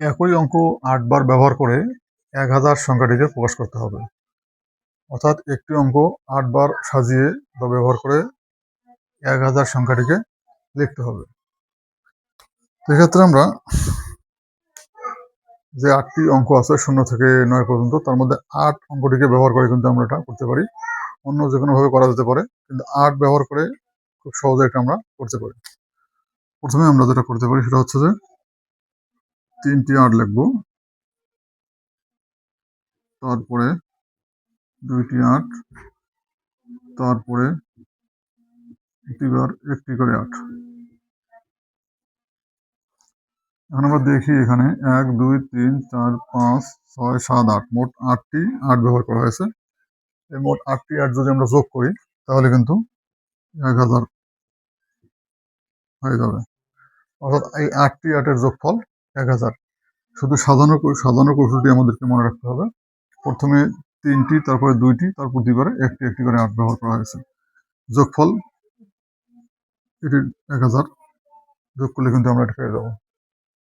একই অঙ্ক আটবার ব্যবহার করে এক হাজার সংখ্যাটিকে প্রকাশ করতে হবে। অর্থাৎ একটি অঙ্ক আটবার সাজিয়ে বা ব্যবহার করে এক হাজার সংখ্যাটিকে লিখতে হবে। সেক্ষেত্রে আমরা যে আটটি অঙ্ক আছে শূন্য থেকে নয় পর্যন্ত, তার মধ্যে আট অঙ্কটিকে ব্যবহার করে কিন্তু আমরা এটা করতে পারি। অন্য যে কোনোভাবে করা যেতে পারে, কিন্তু আট ব্যবহার করে খুব সহজে এটা আমরা করতে পারি। প্রথমে আমরা যেটা করতে পারি সেটা হচ্ছে যে তিনটি আট লিখব। তারপরে দুইটি আট, তারপরে একটিবার একটি করে আট। এখন আমরা দেখি এখানে এক, দুই, তিন, চার, পাঁচ, ছয়, সাত, আট। মোট আটটি আট ব্যবহার করা হয়েছে। এই মোট আটটি আট যদি আমরা যোগ করি, তাহলে কিন্তু এক হাজার হয়ে যাবে। অর্থাৎ এই আটটি আটের যোগফল এক হাজার। শুধু সাজানো সাজানো কৌশলটি আমাদেরকে মনে রাখতে হবে। প্রথমে তিনটি, তারপরে দুইটি, তারপর দুইবারে একটি একটি করে আট ব্যবহার করা হয়েছে। যোগফল, এটি এক হাজার। যোগ করলে কিন্তু আমরা এটা পেয়ে যাব।